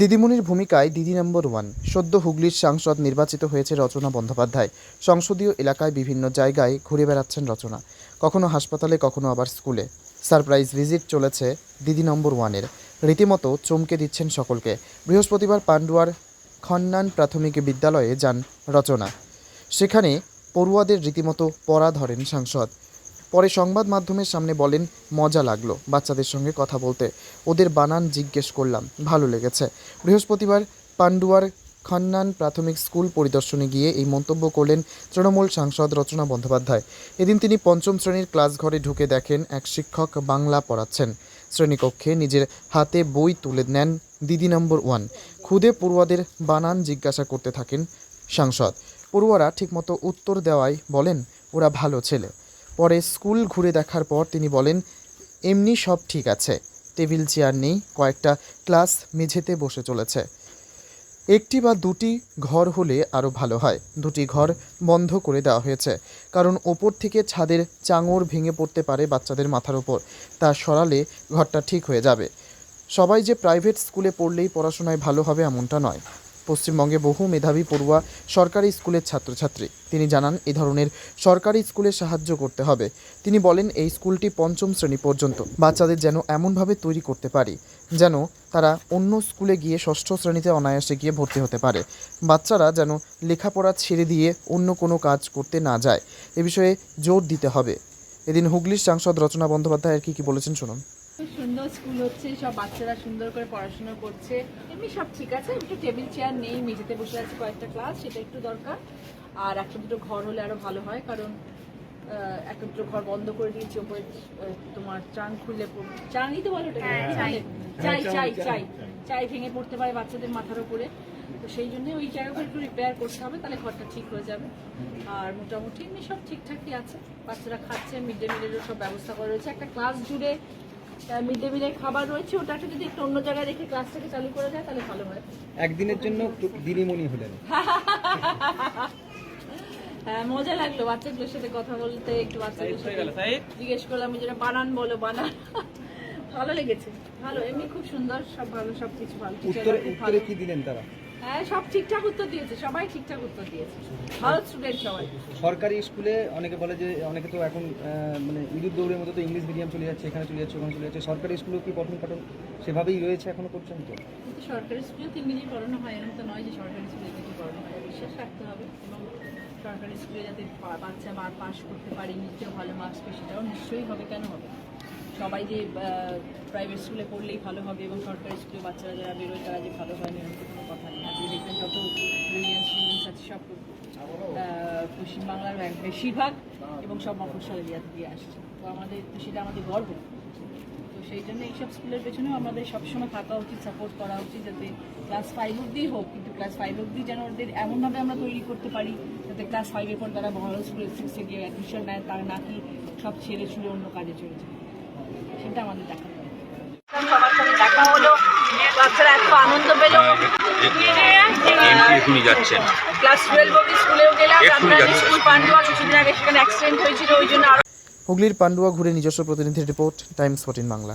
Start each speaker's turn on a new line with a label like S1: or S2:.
S1: দিদিমণির ভূমিকায় দিদি নম্বর ওয়ান। সদ্য হুগলির সাংসদ নির্বাচিত হয়েছে রচনা বন্দ্যোপাধ্যায়। সংসদীয় এলাকায় বিভিন্ন জায়গায় ঘুরে বেড়াচ্ছেন রচনা। কখনো হাসপাতালে, কখনো আবার স্কুলে। সারপ্রাইজ ভিজিট চলেছে দিদি নম্বর ওয়ানের। রীতিমতো চমকে দিচ্ছেন সকলকে। বৃহস্পতিবার পান্ডুয়ার খন্নান প্রাথমিক বিদ্যালয়ে যান রচনা। সেখানে পড়ুয়াদের রীতিমতো পড়া ধরেন সাংসদ। পরে সংবাদ মাধ্যমের সামনে বলেন, মজা লাগল বাচ্চাদের সঙ্গে কথা বলতে। ওদের বানান জিজ্ঞেস করলাম, ভালো লেগেছে। বৃহস্পতিবার পান্ডুয়ার খন্নান প্রাথমিক স্কুল পরিদর্শনে গিয়ে এই মন্তব্য করলেন তৃণমূল সাংসদ রচনা বন্দ্যোপাধ্যায়। এদিন তিনি পঞ্চম শ্রেণির ক্লাস ঘরে ঢুকে দেখেন এক শিক্ষক বাংলা পড়াচ্ছেন। শ্রেণীকক্ষে নিজের হাতে বই তুলে নেন দিদি নম্বর ওয়ান। খুদে পড়ুয়াদের বানান জিজ্ঞাসা করতে থাকেন সাংসদ। পড়ুয়ারা ঠিকমতো উত্তর দেওয়ায় বলেন, ওরা ভালো ছেলে। পরে স্কুল ঘুরে দেখার পর তিনি বলেন, এমনি সব ঠিক আছে। টেবিল চেয়ার নেই, কয়েকটা ক্লাস মেঝেতে বসে চলেছে। একটি বা দুটি ঘর হলে আরও ভালো হয়। দুটি ঘর বন্ধ করে দেওয়া হয়েছে, কারণ ওপর থেকে ছাদের চাঙর ভেঙে পড়তে পারে বাচ্চাদের মাথার ওপর। তা সরালে ঘরটা ঠিক হয়ে যাবে। সবাই যে প্রাইভেট স্কুলে পড়লেই পড়াশোনায় ভালো হবে এমনটা নয়। পশ্চিমবঙ্গে বহু মেধাবী পড়ুয়া সরকারি স্কুলের ছাত্রছাত্রী। তিনি জানান, এ ধরনের সরকারি স্কুলে সাহায্য করতে হবে। তিনি বলেন, এই স্কুলটি পঞ্চম শ্রেণি পর্যন্ত। বাচ্চাদের যেন এমনভাবে তৈরি করতে পারি, যেন তারা অন্য স্কুলে গিয়ে ষষ্ঠ শ্রেণীতে অনায়াসে গিয়ে ভর্তি হতে পারে। বাচ্চারা যেন লেখাপড়া ছেড়ে দিয়ে অন্য কোনো কাজ করতে না যায়। এ বিষয়ে জোর দিতে হবে। এদিন হুগলির সাংসদ রচনা বন্দ্যোপাধ্যায় আর কি কি বলেছেন শুনুন।
S2: সুন্দর স্কুল হচ্ছে সব বাচ্চারা সুন্দর করে পড়াশোনা করছে। এমনি সব ঠিক আছে একটু টেবিল চেয়ার নেই মেঝেতে বসে আছে কয়েকটা ক্লাস সেটা একটু দরকার। আর একটা দুটো ঘর হলে আরও ভালো হয় কারণ আহ, একটা দুটো ঘর বন্ধ করে দিয়েছি ওপরে তোমার চাং পড়- চাংই তো বলো চাই। চাই চাই চাই ভেঙে পড়তে পারে বাচ্চাদের মাথার উপরে তো সেই জন্য ওই জায়গাটা একটু রিপেয়ার করতে হবে তাহলে ঘরটা ঠিক হয়ে যাবে। আর মোটামুটি এমনি সব ঠিকঠাকই আছে। বাচ্চারা খাচ্ছে মিড ডে মিলেরও সব ব্যবস্থা করা রয়েছে। একটা ক্লাস জুড়ে মিড ডে মিলের খাবার রয়েছে ওটাকে যদি একটু অন্য জায়গায় রেখে ক্লাসটাকে চালু করা যায় তাহলে ভালো হয়।
S3: একদিনের জন্য দিদিমণি হলেন।
S2: হ্যাঁ মজা লাগল বাচ্চাগুলোর সাথে কথা বলতে একটু বাচ্চাদের সাথে জিজ্ঞেস করলাম যেটা বানান বলো বানান। ভালো লেগেছে। ভালো এমনি খুব সুন্দর সব ভালো সব কিছু ভালো।
S3: উত্তরে
S2: ভালো
S3: উত্তরে কি দিলেন তারা?
S2: হ্যাঁ সব ঠিকঠাক উত্তর দিয়েছে সবাই ঠিকঠাক উত্তর দিয়েছে। ভালো স্টুডেন্ট সবাই।
S3: সরকারি স্কুলে অনেকে বলে যে অনেকে তো এখন মানে ইঁদুর দৌড়ের মতো তো ইংলিশ মিডিয়াম চলে যাচ্ছে এখানে চলে যাচ্ছে ওখানে চলে যাচ্ছে। সরকারি স্কুলেও কি পঠন পাঠন সেভাবেই রয়েছে এখনও পর্যন্ত?
S2: কিন্তু সরকারি স্কুলেও তো ইংরেজি পড়ানো হয় এরকম তো নয় যে সরকারি স্কুলে ইংরেজি পড়ানো হয়। বিশ্বাস রাখতে হবে এবং সরকারি স্কুলে যাতে বাচ্চা বার পাস করতে পারে নিজেও ভালো মার্কস পেয়ে সেটাও নিশ্চয়ই হবে কেন হবে? সবাই যে প্রাইভেট স্কুলে পড়লেই ভালো হবে এবং সরকারি স্কুলে বাচ্চারা যারা বেরোয় তারা যে ভালো হয় না কোনো কথা নেই। আপনি দেখবেন যত ব্রিলিয়ান্ট স্টুডেন্টস আছে, সব পশ্চিমবাংলার বেশিরভাগ এবং সব মফস্বল এরিয়া দিয়ে আসছে। তো আমাদের, তো সেটা আমাদের গর্ব। তো সেই জন্য এইসব স্কুলের পেছনেও আমাদের সবসময় থাকা উচিত সাপোর্ট করা উচিত যাতে ক্লাস ফাইভ অব্দি হোক, কিন্তু ক্লাস ফাইভ অব্দি যেন ওদের এমনভাবে আমরা তৈরি করতে পারি যাতে ক্লাস ফাইভের পর তারা বড় স্কুলে সিক্সে গিয়ে অ্যাডমিশন নেয়, তারা নাকি সব ছেড়ে ছুড়ে অন্য কাজে চলে যায়। সেটা আমাদের দেখা সবার সাথে দেখা হলো। বাচ্চারা এত আনন্দ পেল।
S4: এখনই যাচ্ছেন।
S2: ক্লাস টুয়েলভ অব্দি স্কুলেও গেলাম।
S4: এক্ষুনি
S2: স্কুল পান্ডুয়া কিছুদিন আগে সেখানে অ্যাক্সিডেন্ট হয়েছিল ওই জন্য
S1: হুগলির পান্ডুয়া ঘুরে নিজস্ব প্রতিনিধির রিপোর্ট টাইমস ফোর্টিন বাংলা।